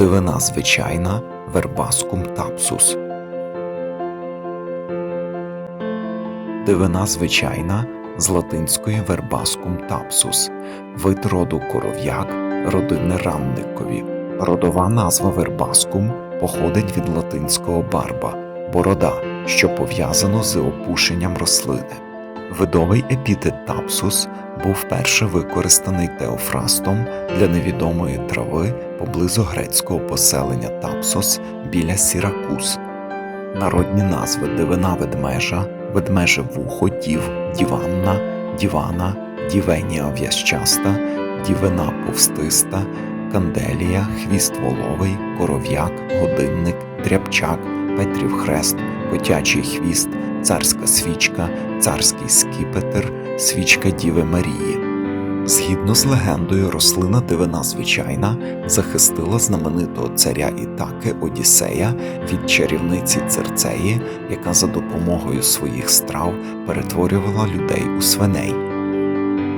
Дивина звичайна вербаскум тапсус. Дивина звичайна з латинської вербаскум тапсус, вид роду коров'як, родини ранникові. Родова назва вербаскум походить від латинського барба борода, що пов'язано з опушенням рослини. Видовий епітет тапсус був вперше використаний Теофрастом для невідомої трави поблизу грецького поселення Тапсос біля Сіракуз. Народні назви дивина ведмежа, ведмеже вухо, дів, діванна, дівана, дівенія в'язчаста, дівина повстиста, канделія, хвіст воловий, коров'як, годинник, тряпчак, Петрів хрест, котячий хвіст, царська свічка, царський скіпетр, свічка Діви Марії. Згідно з легендою, рослина дивина звичайна захистила знаменитого царя Ітаки Одіссея від чарівниці Церцеї, яка за допомогою своїх страв перетворювала людей у свиней.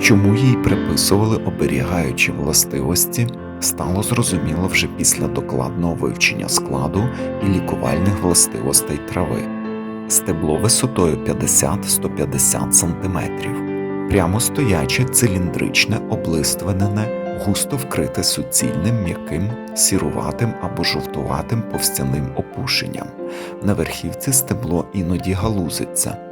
Чому їй приписували оберігаючі властивості, стало зрозуміло вже після докладного вивчення складу і лікувальних властивостей трави. Стебло висотою 50-150 см, прямо стояче циліндричне облиственене, густо вкрите суцільним м'яким, сіруватим або жовтуватим повстяним опушенням. На верхівці стебло іноді галузиться.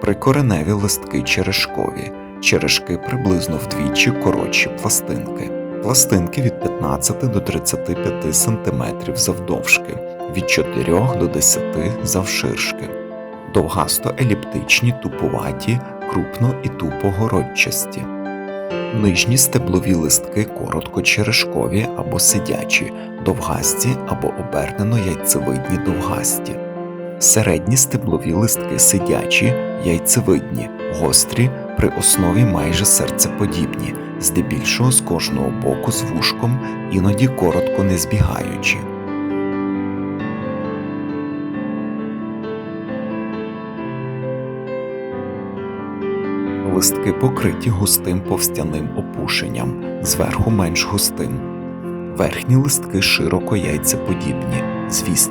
Прикореневі листки черешкові, черешки приблизно вдвічі коротші пластинки. Пластинки від 15 до 35 см завдовжки, від 4 до 10 завширшки, довгасто-еліптичні, тупуваті, крупно і тупогородчасті. Нижні стеблові листки короткочерешкові або сидячі, довгасті або обернено яйцевидні довгасті. Середні стеблові листки сидячі, яйцевидні, гострі, при основі майже серцеподібні, здебільшого з кожного боку з вушком, іноді коротко не збігаючи. Листки покриті густим повстяним опушенням, зверху менш густим. Верхні листки широко яйцеподібні, з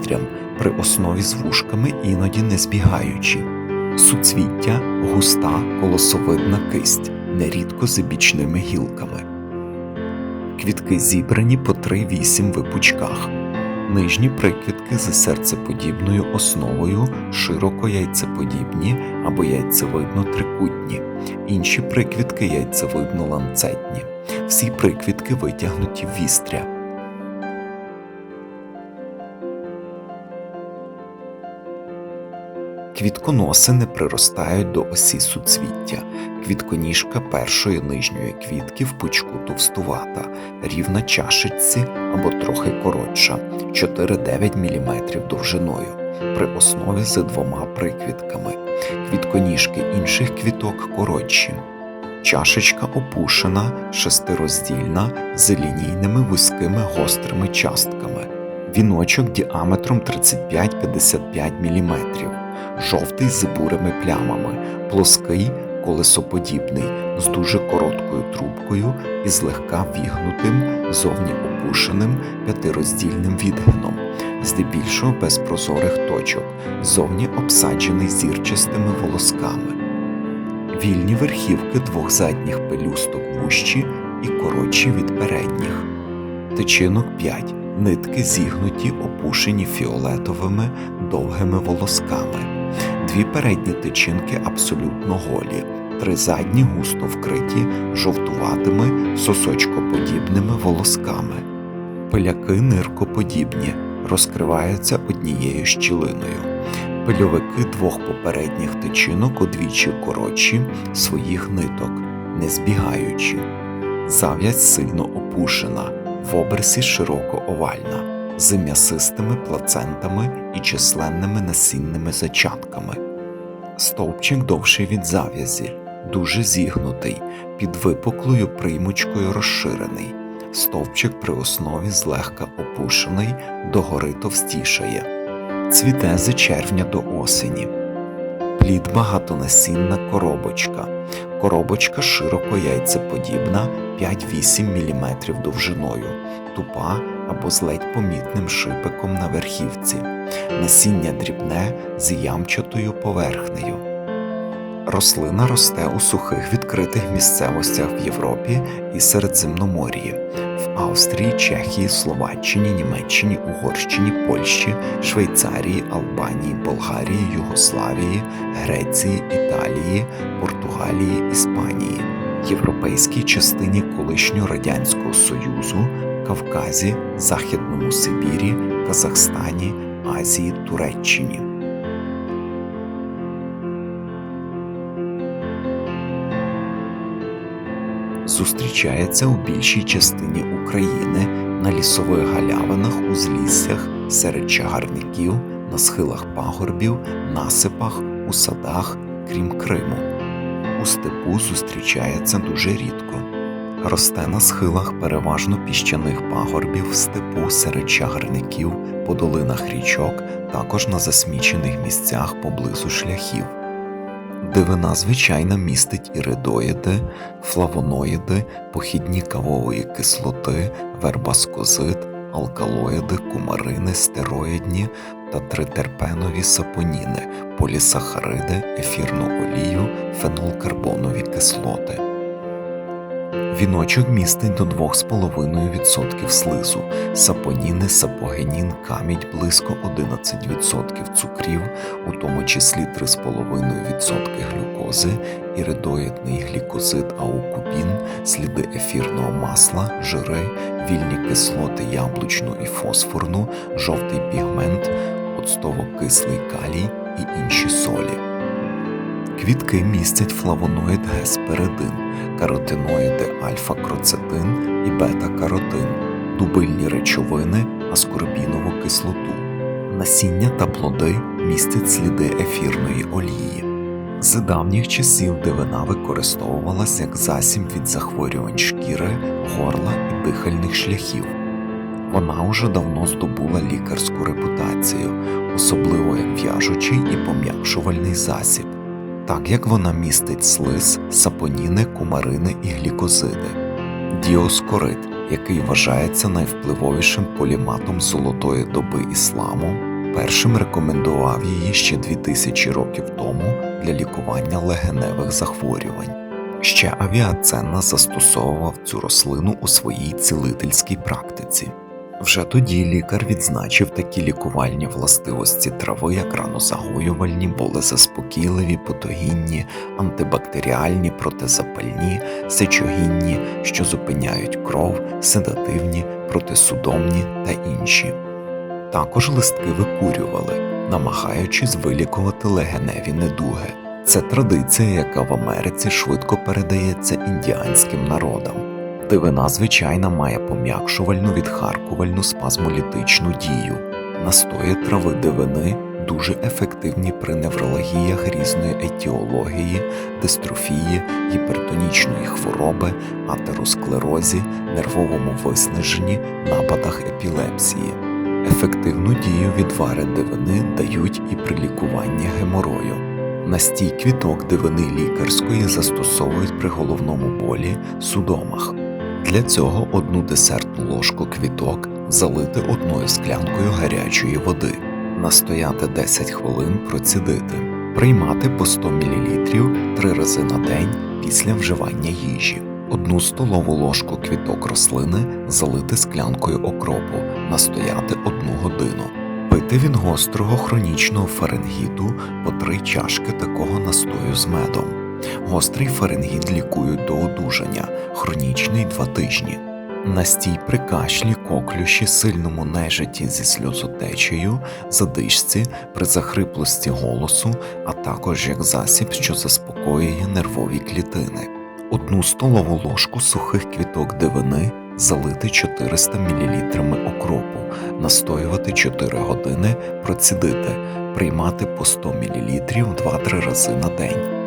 при основі з вушками іноді не збігаючі. Суцвіття густа колосовидна кисть, нерідко з бічними гілками. Квітки зібрані по 3-8 випучках. Нижні приквітки за серцеподібною основою широко яйцеподібні або яйцевидно трикутні, інші приквітки яйцевидно ланцетні. Всі приквітки витягнуті вістря. Квітконоси не приростають до осі суцвіття. Квітконіжка першої нижньої квітки в пучку товстувата, рівна чашечці або трохи коротша 4-9 мм довжиною, при основі з двома приквітками. Квітконіжки інших квіток коротші. Чашечка опушена, шестироздільна, з лінійними вузькими гострими частками. Віночок діаметром 35-55 мм жовтий з бурими плямами, плоский, колесоподібний, з дуже короткою трубкою і злегка вігнутим, зовні опушеним п'ятироздільним відгином, здебільшого без прозорих точок, зовні обсаджений зірчастими волосками. Вільні верхівки двох задніх пелюсток вущі і коротші від передніх. Тичинок 5. Нитки зігнуті, опушені фіолетовими довгими волосками. Дві передні тичинки абсолютно голі, три задні густо вкриті жовтуватими сосочкоподібними волосками. Пиляки ниркоподібні, розкриваються однією щілиною. Пильовики двох попередніх тичинок удвічі коротші своїх ниток, не збігаючи. Зав'язь сильно опушена, в оберсі широко овальна з м'ясистими плацентами і численними насінними зачатками. Стовпчик довший від зав'язі, дуже зігнутий, під випуклою приймочкою розширений. Стовпчик при основі злегка опушений, догори товстішає, цвіте з червня до осені. Плід багатонасінна коробочка. Коробочка широко яйцеподібна 5-8 мм довжиною, тупа або з ледь помітним шипиком на верхівці. Насіння дрібне з ямчатою поверхнею. Рослина росте у сухих відкритих місцевостях в Європі і Середземномор'ї, в Австрії, Чехії, Словаччині, Німеччині, Угорщині, Польщі, Швейцарії, Албанії, Болгарії, Югославії, Греції, Італії, Португалії, Іспанії, європейській частині колишнього Радянського Союзу, Кавказі, Західному Сибірі, Казахстані, Азії, Туреччині. Зустрічається у більшій частині України на лісових галявинах, узліссях, серед чагарників, на схилах пагорбів, насипах, у садах, крім Криму. У степу зустрічається дуже рідко. Росте на схилах переважно піщаних пагорбів степу серед чагарників, по долинах річок, також на засмічених місцях поблизу шляхів. Дивина звичайно містить іридоїди, флавоноїди, похідні кавової кислоти, вербаскозит, алкалоїди, кумарини, стероїдні та тритерпенові сапоніни, полісахариди, ефірну олію, фенолкарбонові кислоти. Віночок містить до 2,5% слизу, сапоніни, сапогенін, камідь близько 11% цукрів, у тому числі 3,5% глюкози, іридоїдний глікозид аукубін, сліди ефірного масла, жири, вільні кислоти яблучну і фосфорну, жовтий пігмент, оцтово-кислий калій і інші солі. Квітки містять флавоноїд гесперидин, каротиноїди альфа-кроцетин і бета-каротин, дубильні речовини, аскорбінову кислоту. Насіння та плоди містять сліди ефірної олії. З давніх часів дивина використовувалась як засіб від захворювань шкіри, горла і дихальних шляхів. Вона уже давно здобула лікарську репутацію, особливо як в'яжучий і пом'якшувальний засіб так як вона містить слиз, сапоніни, кумарини і глікозиди, діоскорид, який вважається найвпливовішим поліматом золотої доби ісламу, першим рекомендував її ще 2000 років тому для лікування легеневих захворювань. Ще авіаценна застосовував цю рослину у своїй цілительській практиці. Вже тоді лікар відзначив такі лікувальні властивості трави, як ранозагоювальні, болезаспокійливі, потогінні, антибактеріальні, протизапальні, сечогінні, що зупиняють кров, седативні, протисудомні та інші. Також листки викурювали, намагаючись вилікувати легеневі недуги. Це традиція, яка в Америці швидко передається індіанським народам. Дивина звичайна має пом'якшувальну відхаркувальну спазмолітичну дію. Настої трави дивини дуже ефективні при неврологіях різної етіології, дистрофії, гіпертонічної хвороби, атеросклерозі, нервовому виснаженні, нападах епілепсії. Ефективну дію відвари дивини дають і при лікуванні геморою. Настій квіток дивини лікарської застосовують при головному болі, судомах. Для цього одну десертну ложку квіток залити одною склянкою гарячої води, настояти 10 хвилин процідити, приймати по 100 мл 3 рази на день після вживання їжі. Одну столову ложку квіток рослини залити склянкою окропу, настояти 1 годину. Пити від гострого хронічного фаренгіту по 3 чашки такого настою з медом. Гострий фаренгіт лікують до одужання, хронічний 2 тижні. Настій при кашлі, коклюші, сильному нежиті зі сльозотечею, задишці, при захриплості голосу, а також як засіб, що заспокоює нервові клітини. Одну столову ложку сухих квіток дивини залити 400 мл окропу, настоювати 4 години, процідити, приймати по 100 мл 2-3 рази на день.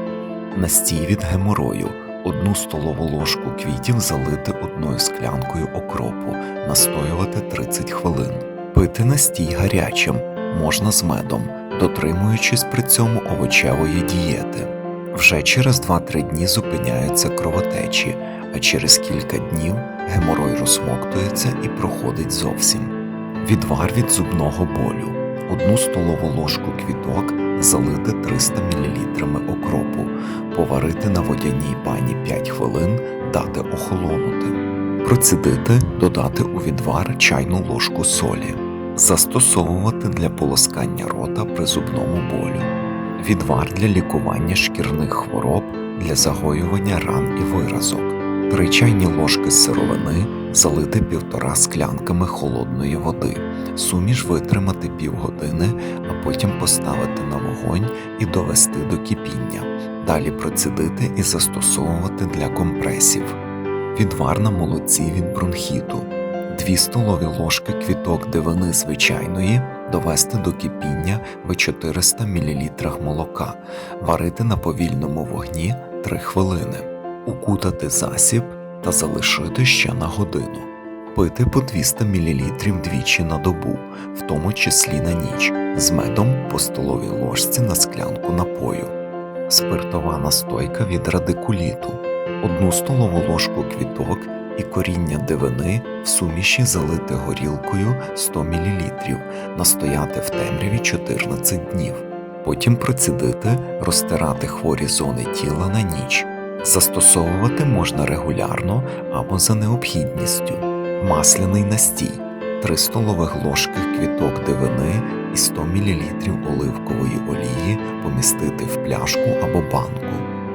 Настій від геморою. Одну столову ложку квітів залити одною склянкою окропу, настоювати 30 хвилин. Пити настій гарячим, можна з медом, дотримуючись при цьому овочевої дієти. Вже через 2-3 дні зупиняються кровотечі, а через кілька днів геморой розсмоктується і проходить зовсім. Відвар від зубного болю. Одну столову ложку квіток залити 300 мл окропу, поварити на водяній бані 5 хвилин, дати охолонути. Процідити, додати у відвар чайну ложку солі, застосовувати для полоскання рота при зубному болю, відвар для лікування шкірних хвороб, для загоювання ран і виразок, 3 чайні ложки сировини залити півтора склянками холодної води, суміш витримати півгодини, а потім поставити на вогонь і довести до кипіння, далі процідити і застосовувати для компресів. Відвар на молоці від бронхіту, 2 столові ложки квіток дивини звичайної довести до кипіння в 400 мл молока, варити на повільному вогні 3 хвилини, укутати засіб та залишити ще на годину, пити по 200 мл двічі на добу, в тому числі на ніч, з медом по столовій ложці на склянку напою, спиртова настойка від радикуліту одну столову ложку квіток і коріння дивини в суміші залити горілкою 100 мл, настояти в темряві 14 днів, потім процідити, розтирати хворі зони тіла на ніч. Застосовувати можна регулярно або за необхідністю. Масляний настій 3 столових ложки квіток дивини і 100 мл оливкової олії помістити в пляшку або банку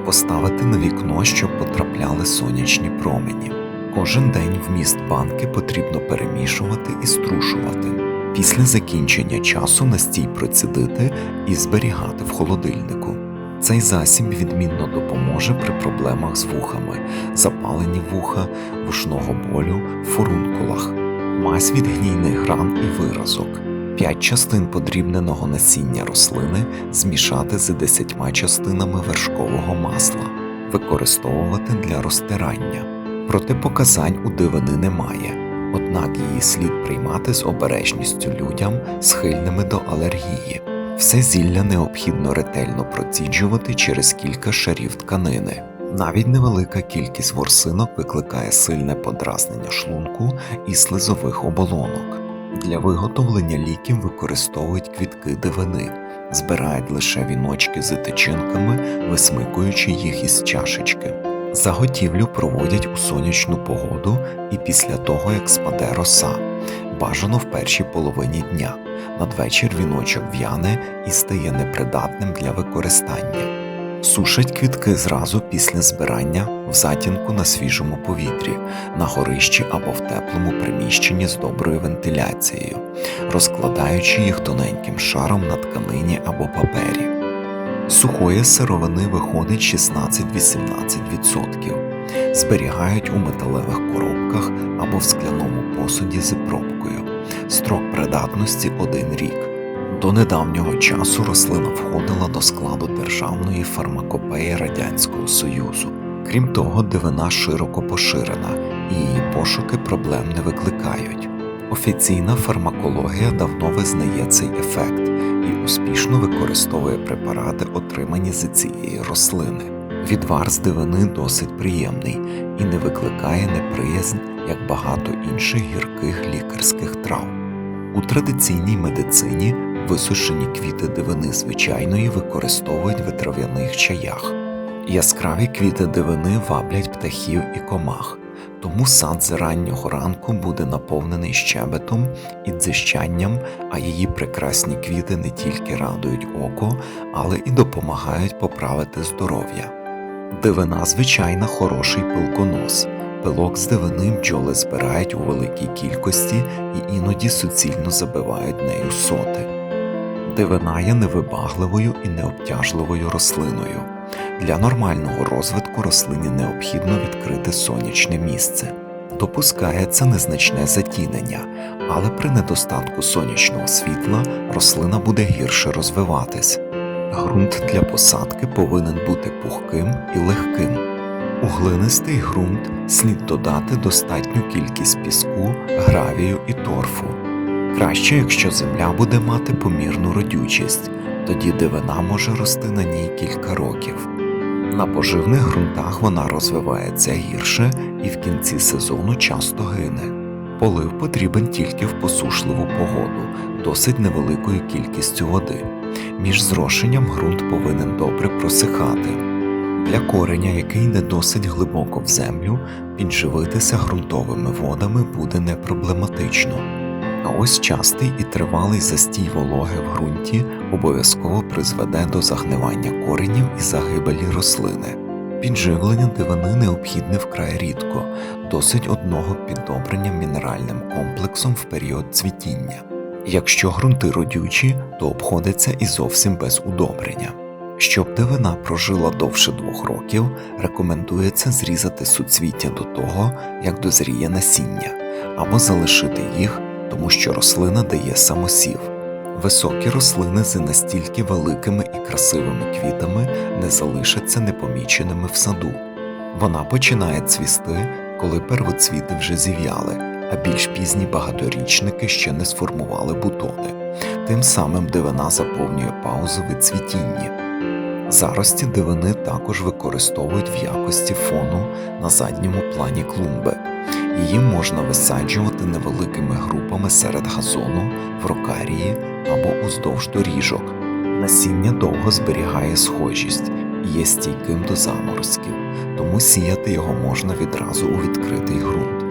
поставити на вікно, щоб потрапляли сонячні промені. Кожен день вміст банки потрібно перемішувати і струшувати. Після закінчення часу настій процідити і зберігати в холодильнику. Цей засіб відмінно допоможе при проблемах з вухами, запалені вуха, вушного болю, фурункулах, мазь від гнійних ран і виразок. 5 частин подрібненого насіння рослини змішати з 10 частинами вершкового масла, використовувати для розтирання. Протипоказань у дивини немає, однак її слід приймати з обережністю людям, схильними до алергії. Все зілля необхідно ретельно проціджувати через кілька шарів тканини. Навіть невелика кількість ворсинок викликає сильне подразнення шлунку і слизових оболонок. Для виготовлення ліків використовують квітки дивини, збирають лише віночки з тичинками, висмикуючи їх із чашечки. Заготівлю проводять у сонячну погоду і після того, як спаде роса, бажано в першій половині дня. Надвечір віночок в'яне і стає непридатним для використання. Сушать квітки зразу після збирання в затінку на свіжому повітрі, на горищі або в теплому приміщенні з доброю вентиляцією, розкладаючи їх тоненьким шаром на тканині або папері. Сухої сировини виходить 16-18%, зберігають у металевих коробках або в скляному посуді з пробкою. Строк придатності 1 рік. До недавнього часу рослина входила до складу державної фармакопеї Радянського Союзу. Крім того, дивина широко поширена і її пошуки проблем не викликають. Офіційна фармакологія давно визнає цей ефект і успішно використовує препарати, отримані з цієї рослини. Відвар з дивини досить приємний і не викликає неприязнь, як багато інших гірких лікарських трав. У традиційній медицині висушені квіти дивини звичайної використовують в трав'яних чаях. Яскраві квіти дивини ваблять птахів і комах, тому сад з раннього ранку буде наповнений щебетом і дзищанням, а її прекрасні квіти не тільки радують око, але і допомагають поправити здоров'я. Дивина звичайна хороший пилконос. Пилок з дивини бджоли збирають у великій кількості і іноді суцільно забивають нею соти. Дивина є невибагливою і необтяжливою рослиною. Для нормального розвитку рослині необхідно відкрити сонячне місце. Допускається незначне затінення, але при недостатку сонячного світла рослина буде гірше розвиватись. Грунт для посадки повинен бути пухким і легким. У глинистий ґрунт слід додати достатню кількість піску, гравію і торфу. Краще, якщо земля буде мати помірну родючість, тоді дивина може рости на ній кілька років. На поживних ґрунтах вона розвивається гірше і в кінці сезону часто гине. Полив потрібен тільки в посушливу погоду, досить невеликою кількістю води. Між зрошенням ґрунт повинен добре просихати. Для кореня, який не досить глибоко в землю, підживитися ґрунтовими водами буде непроблематично. А ось частий і тривалий застій вологи в ґрунті обов'язково призведе до загнивання коренів і загибелі рослини. Підживлення дивини необхідне вкрай рідко, досить одного піддобрення мінеральним комплексом в період цвітіння. Якщо ґрунти родючі, то обходиться і зовсім без удобрення. Щоб дивина прожила довше двох років, рекомендується зрізати суцвіття до того, як дозріє насіння, або залишити їх, тому що рослина дає самосів. Високі рослини з настільки великими і красивими квітами не залишаться непоміченими в саду. Вона починає цвісти, коли первоцвіти вже зів'яли, а більш пізні багаторічники ще не сформували бутони. Тим самим дивина заповнює паузу від цвітіння. Зарості дивини також використовують в якості фону на задньому плані клумби. Її можна висаджувати невеликими групами серед газону, в рокарії або уздовж доріжок. Насіння довго зберігає схожість і є стійким до заморозків, тому сіяти його можна відразу у відкритий ґрунт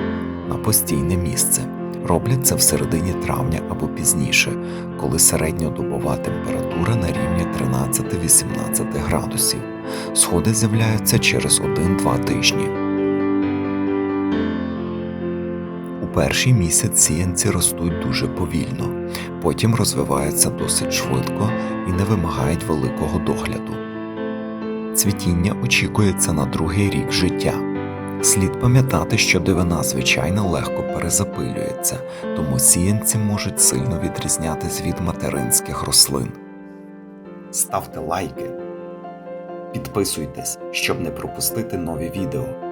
на постійне місце. Роблять це в середині травня або пізніше, коли середньодобова температура на рівні 13-18 градусів. Сходи з'являються через 1-2 тижні. У перший місяць сіянці ростуть дуже повільно, потім розвиваються досить швидко і не вимагають великого догляду. Цвітіння очікується на другий рік життя. Слід пам'ятати, що дивина звичайно легко перезапилюється, тому сіянці можуть сильно відрізнятись від материнських рослин. Ставте лайки, підписуйтесь, щоб не пропустити нові відео.